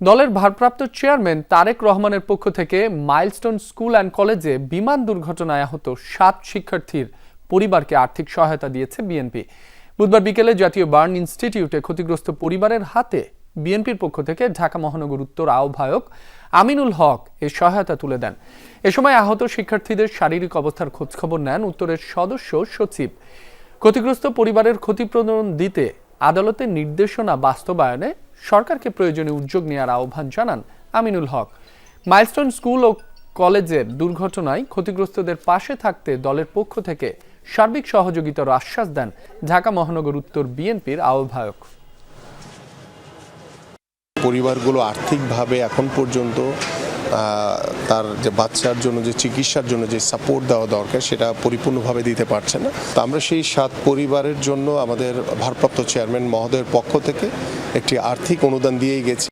দলের ভারপ্রাপ্ত চেয়ারম্যান তারেক রহমানের পক্ষ থেকে মাইলস্টোন স্কুল অ্যান্ড কলেজে বিমান দুর্ঘটনায় আহত সাত শিক্ষার্থীর পরিবারকে আর্থিক সহায়তা দিয়েছে বিএনপি। বুধবার বিকেলে জাতীয় বার্ন ইনস্টিটিউটে ক্ষতিগ্রস্ত পরিবারের হাতে বিএনপির পক্ষ থেকে ঢাকা মহানগর উত্তর আহ্বায়ক আমিনুল হক এ সহায়তা তুলে দেন। এ সময় আহত শিক্ষার্থীদের শারীরিক অবস্থার খোঁজখবর নেন উত্তরের সদস্য সচিব। ক্ষতিগ্রস্ত পরিবারের ক্ষতিপূরণ দিতে আদালতের নির্দেশনা বাস্তবায়নে সরকারকে প্রয়োজনীয় উদ্যোগ নেওয়ার আহ্বান জানান আমিনুল হক। মাইলস্টোন স্কুল ও কলেজের দুর্ঘটনায় ক্ষতিগ্রস্তদের পাশে থাকতে দলের পক্ষ থেকে সার্বিক সহযোগিতার আশ্বাস দেন ঢাকা মহানগর উত্তর বিএনপির আহ্বায়ক। পরিবারগুলো আর্থিকভাবে এখন পর্যন্ত তার যে বাচ্চার জন্য, যে চিকিৎসার জন্য যে সাপোর্ট দেওয়া দরকার, সেটা পরিপূর্ণভাবে দিতে পারছে না। তো আমরা সেই সাত পরিবারের জন্য আমাদের ভারপ্রাপ্ত চেয়ারম্যান মহোদয়ের পক্ষ থেকে একটি আর্থিক অনুদান দিয়েই গেছি।